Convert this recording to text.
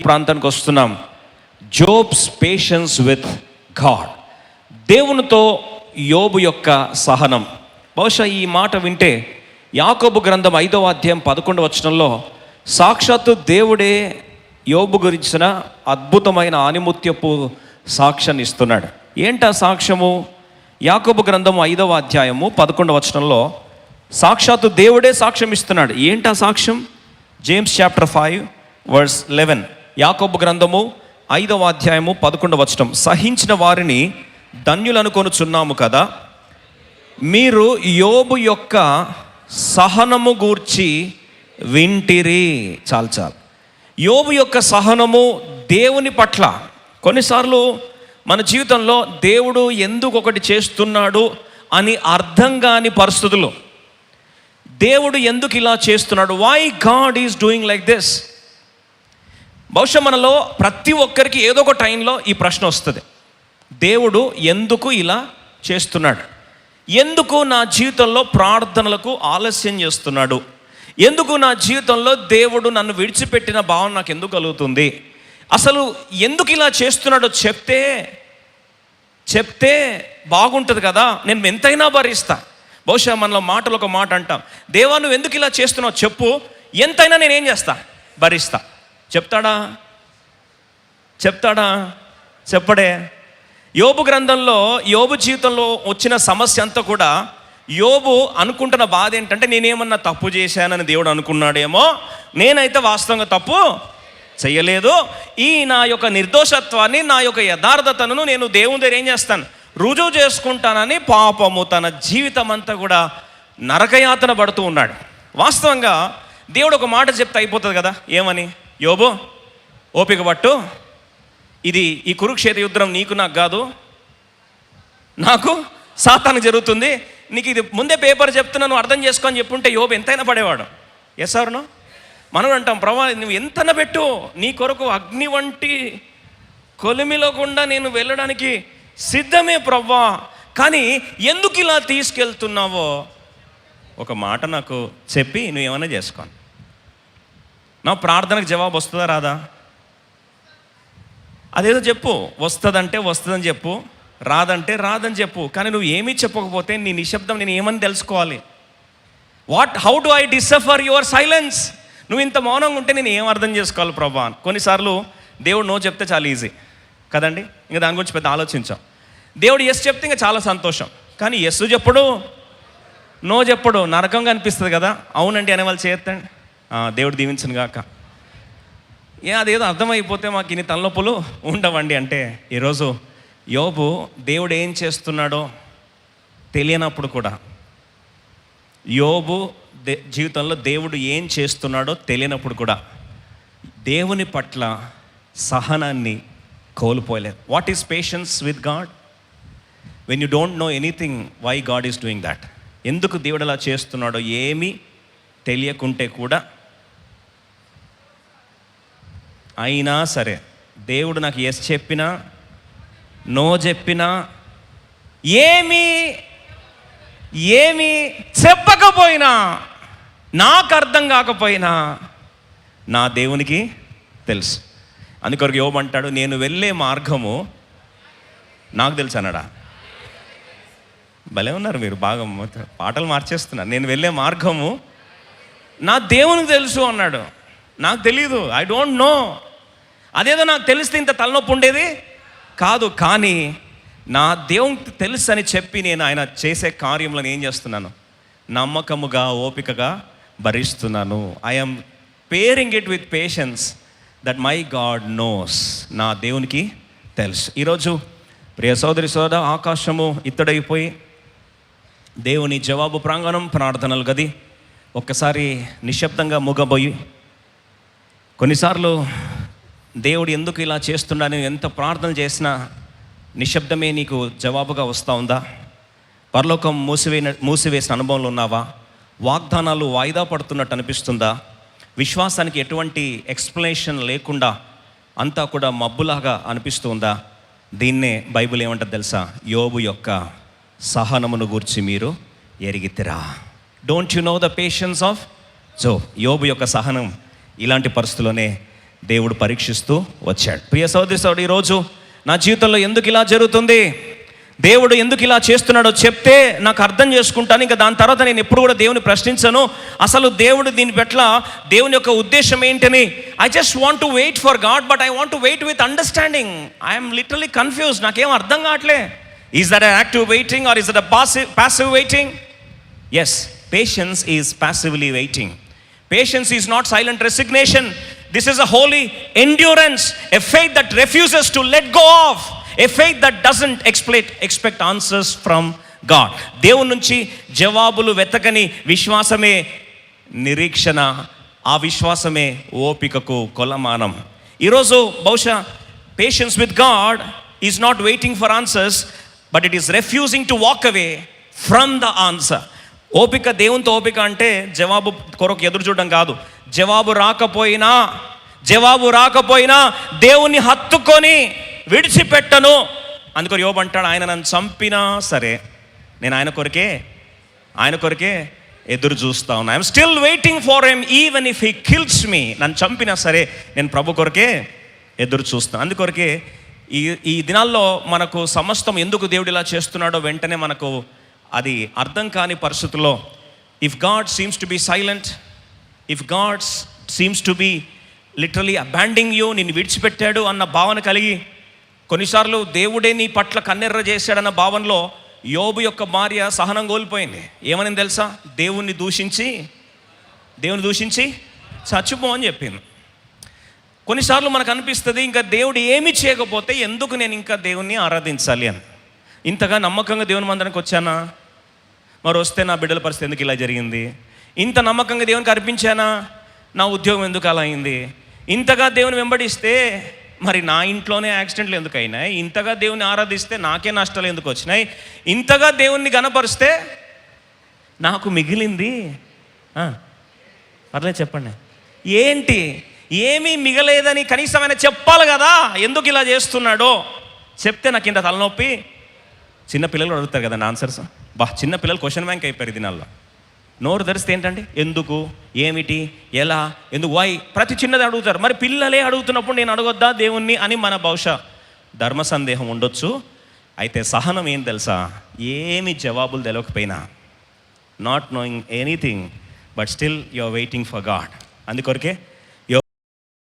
ప్రాంతానికి వస్తున్నాం. Job's patience with God. దేవునితో యోబు యొక్క సహనం. బహుశా ఈ మాట వింటే యాకోబు గ్రంథం ఐదవ అధ్యాయం పదకొండు వచనంలో సాక్షాత్తు దేవుడే యోబు గురించిన అద్భుతమైన ఆనిముత్యపు సాక్ష్యాన్ని ఇస్తున్నాడు. ఏంట సాక్ష్యము? యాకోబు గ్రంథం ఐదవ అధ్యాయము పదకొండవ వచనంలో సాక్షాత్తు దేవుడే సాక్ష్యం ఇస్తున్నాడు. ఏంటా సాక్ష్యం? James chapter five verse eleven. యాకోబు గ్రంథము ఐదవ అధ్యాయము పదకొండవ వచనం. సహించిన వారిని ధన్యులను కొనుచున్నాము కదా. మీరు యోబు యొక్క సహనము గూర్చి వింటిరి. చాలు చాలు. యోబు యొక్క సహనము దేవుని పట్ల. కొన్నిసార్లు మన జీవితంలో దేవుడు ఎందుకు ఒకటి చేస్తున్నాడు అని అర్థం కాని పరిస్థితులు. దేవుడు ఎందుకు ఇలా చేస్తున్నాడు? Why God is doing like this బహుశా మనలో ప్రతి ఒక్కరికి ఏదో ఒక టైంలో ఈ ప్రశ్న వస్తుంది. దేవుడు ఎందుకు ఇలా చేస్తున్నాడు? ఎందుకు నా జీవితంలో ప్రార్థనలకు ఆలస్యం చేస్తున్నాడు? ఎందుకు నా జీవితంలో దేవుడు నన్ను విడిచిపెట్టిన భావన నాకు ఎందుకు కలుగుతుంది? అసలు ఎందుకు ఇలా చేస్తున్నాడో చెప్తే చెప్తే బాగుంటుంది కదా? నేను ఎంతైనా భరిస్తా. బహుశా మనలో మాటలు ఒక మాట అంటాం. దేవా నువ్వు ఎందుకు ఇలా చేస్తున్నావు చెప్పు. ఎంతైనా నేనేం చేస్తా? భరిస్తా. చెప్తాడా? చెప్తాడా? చెప్పడే. యోబు గ్రంథంలో యోబు జీవితంలో వచ్చిన సమస్య అంతా కూడా యోబు అనుకుంటున్న బాధ ఏంటంటే నేనేమన్నా తప్పు చేశానని దేవుడు అనుకున్నాడేమో నేనైతే వాస్తవంగా తప్పు చేయలేదు ఈ నా యొక్క నిర్దోషత్వాన్ని నా యొక్క యథార్థతను నేను దేవుని దగ్గర ఏం చేస్తాను? రుజువు చేసుకుంటానని పాపము తన జీవితం అంతా కూడా నరకయాతన పడుతూ ఉన్నాడు. వాస్తవంగా దేవుడు ఒక మాట చెప్తే అయిపోతుంది కదా? ఏమని? యోబు ఓపిక పట్టు. ఇది ఈ కురుక్షేత్ర యుద్ధం నీకు నాకు కాదు. నాకు సాతానికి జరుగుతుంది. నీకు ఇది ముందే పేపర్ చెప్తున్నాను అర్థం చేసుకొని చెప్పుంటే యోబు ఎంతైనా పడేవాడు. ఎస్ అవును మనం అంటాం ప్రభా నువ్వు ఎంతైనా పెట్టు? నీ కొరకు అగ్ని వంటి కొలిమిలో గుండా నేను వెళ్ళడానికి సిద్ధమే ప్రవ్వా కానీ ఎందుకు ఇలా తీసుకెళ్తున్నావో? ఒక మాట నాకు చెప్పి నువ్వు ఏమైనా చేసుకోను నా ప్రార్థనకు జవాబు వస్తుందా రాదా? అదేదో చెప్పు. వస్తుందంటే వస్తుందని చెప్పు రాదంటే రాదని చెప్పు. కానీ నువ్వు ఏమీ చెప్పకపోతే నీ నిశ్శబ్దం నేను ఏమని తెలుసుకోవాలి? What how do I decipher your silence నువ్వు ఇంత మౌనంగా ఉంటే నేను ఏం అర్థం చేసుకోవాలి ప్రభా? కొన్నిసార్లు దేవుడు నో చెప్తే చాలా ఈజీ కదండి? ఇంకా దాని గురించి పెద్ద ఆలోచించాం. దేవుడు ఎస్ చెప్తే ఇంకా చాలా సంతోషం. కానీ ఎస్ చెప్పడు. నో చెప్పడు. నరకంగా అనిపిస్తుంది కదా. అవునండి అనే వాళ్ళు చేయొద్దండి దేవుడు దీవించను గాక. ఏ అదేదో అర్థమైపోతే మాకు ఇన్ని తలనొప్పులు ఉండవండి అంటే ఈరోజు యోబు దేవుడు ఏం చేస్తున్నాడో తెలియనప్పుడు కూడా యోబు దే జీవితంలో దేవుడు ఏం చేస్తున్నాడో తెలియనప్పుడు కూడా దేవుని పట్ల సహనాన్ని కోల్పోయలేదు. What is patience with God when you don't know anything why God is doing that ఎందుకు దేవుడు అలా చేస్తున్నాడో ఏమీ తెలియకుంటే కూడా అయినా సరే దేవుడు నాకు ఎస్ చెప్పినా నో చెప్పినా ఏమి ఏమి చెప్పకపోయినా నాకు అర్థం కాకపోయినా నా దేవునికి తెలుసు. అందుకొరకు యోమంటాడు నేను వెళ్ళే మార్గము నాకు తెలుసు అన్నాడా. భలే ఉన్నారు మీరు బాగా పాటలు మార్చేస్తున్నారు. నేను వెళ్ళే మార్గము నా దేవునికి తెలుసు అన్నాడు. నాకు తెలియదు ఐ డోంట్ నో అదేదో నాకు తెలిస్తే ఇంత తలనొప్పి ఉండేది? కాదు కానీ నా దేవునికి తెలుసు అని చెప్పి నేను ఆయన చేసే కార్యంలో నేను ఏం చేస్తున్నాను? నమ్మకముగా ఓపికగా భరిస్తున్నాను. I'm bearing it with patience that my God knows నా దేవునికి తెలుసు. ఈరోజు ప్రియ సోదరి సోద ఆకాశము ఇత్తడైపోయి దేవుని జవాబు ప్రాంగణం ప్రార్థనలు గది ఒక్కసారి నిశ్శబ్దంగా ముగబోయి కొన్నిసార్లు దేవుడు ఎందుకు ఇలా చేస్తున్నాడని ఎంత ప్రార్థన చేసినా నిశ్శబ్దమే నీకు జవాబుగా వస్తూ ఉందా? పరలోకం మూసివేన మూసివేసిన అనుభవంలో ఉన్నావా? వాగ్దానాలు వాయిదా పడుతున్నట్టు అనిపిస్తుందా? విశ్వాసానికి ఎటువంటి ఎక్స్ప్లెనేషన్ లేకుండా అంతా కూడా మబ్బులాగా అనిపిస్తుందా దీన్నే బైబిల్ ఏమంటారు తెలుసా? యోబు యొక్క సహనమును గూర్చి మీరు ఎరిగితిరా. Don't you know the patience of Job యోబు యొక్క సహనం ఇలాంటి పరిస్థితుల్లోనే దేవుడు పరీక్షిస్తూ వచ్చాడు. ప్రియ సోదరి సోదరి ఈరోజు నా జీవితంలో ఎందుకు ఇలా జరుగుతుంది? దేవుడు ఎందుకు ఇలా చేస్తున్నాడో చెప్తే నాకు అర్థం చేసుకుంటాను. ఇంకా దాని తర్వాత నేను ఎప్పుడు కూడా దేవుని ప్రశ్నించను. అసలు దేవుడు దీని పట్ల దేవుని యొక్క ఉద్దేశం ఏంటని? I just want to wait for God but I want to wait with understanding I'm literally confuse నాకేం అర్థం కావట్లే. Is that active waiting or is that passive passive waiting is patience is passively waiting patience is not silent resignation this is a holy endurance a faith that refuses to let go of a faith that doesn't expect expect answers from God దేవుని నుంచి జవాబులు వెతకని విశ్వాసమే నిరీక్షణ ఆ విశ్వాసమే ఓపికకు కొలమానం. ఈరోజు బహుశా patience with God is not waiting for answers but it is refusing to walk away from the answer ఓపిక దేవునితో ఓపిక అంటే జవాబు కొరకు ఎదురు చూడడం కాదు. జవాబు రాకపోయినా జవాబు రాకపోయినా దేవుని హత్తుకొని విడిచిపెట్టను. అందుకొని యోబు అంటాడు ఆయన నన్ను చంపినా సరే నేను ఆయన కొరకే ఆయన కొరకే ఎదురు చూస్తా ఉన్నా. I'm still waiting for him even if he kills me నన్ను చంపినా సరే నేను ప్రభు కొరకే ఎదురు చూస్తాను అందుకొరకే ఈ ఈ దినాల్లో మనకు సమస్తం ఎందుకు దేవుడు ఇలా చేస్తున్నాడో వెంటనే మనకు అది అర్థం కాని పరిస్థితుల్లో if God seems to be silent if God seems to be literally abandoning you నిన్ను విడిచిపెట్టాడు అన్న భావన కలిగి కొన్నిసార్లు దేవుడే నీ పట్ల కన్నెర్ర చేశాడన్న భావనలో యోబు యొక్క భార్య సహనం కోల్పోయింది. ఏమని తెలుసా? దేవుణ్ణి దూషించి దేవుని దూషించి చచ్చిపో అని చెప్పింది. కొన్నిసార్లు మనకు అనిపిస్తుంది ఇంకా దేవుడు ఏమి చేయకపోతే ఎందుకు నేను ఇంకా దేవుణ్ణి ఆరాధించాలి అని. ఇంతగా నమ్మకంగా దేవుని మందిరానికి వచ్చానా? మరి వస్తే నా బిడ్డల పరిస్థితి ఎందుకు ఇలా జరిగింది? ఇంత నమ్మకంగా దేవునికి అర్పించానా? నా ఉద్యోగం ఎందుకు అలా అయింది? ఇంతగా దేవుని వెంబడిస్తే మరి నా ఇంట్లోనే యాక్సిడెంట్లు ఎందుకు అయినాయి? ఇంతగా దేవుని ఆరాధిస్తే నాకే నష్టాలు ఎందుకు వచ్చినాయి? ఇంతగా దేవుణ్ణి గనపరిస్తే నాకు మిగిలింది? పర్లేదు చెప్పండి. ఏంటి? ఏమీ మిగలేదని కనీసం ఆయన చెప్పాలి కదా? ఎందుకు ఇలా చేస్తున్నాడో? చెప్తే నాకు ఇంత తలనొప్పి. చిన్న పిల్లలు అడుగుతారు కదా ఆన్సర్స్ బా చిన్న పిల్లలు క్వశ్చన్ బ్యాంక్ అయిపోయారు దినాల్లో. నోరు తెరిస్తే ఏంటండి? ఎందుకు? ఏమిటి? ఎలా? ఎందుకు? వై ప్రతి చిన్నది అడుగుతారు. మరి పిల్లలే అడుగుతున్నప్పుడు నేను అడగొద్దా దేవుణ్ణి అని మన బహుశా ధర్మ సందేహం ఉండొచ్చు. అయితే సహనం ఏం తెలుసా? ఏమి జవాబులు తెలియకపోయినా not knowing anything but still you are waiting for God అందుకొరకే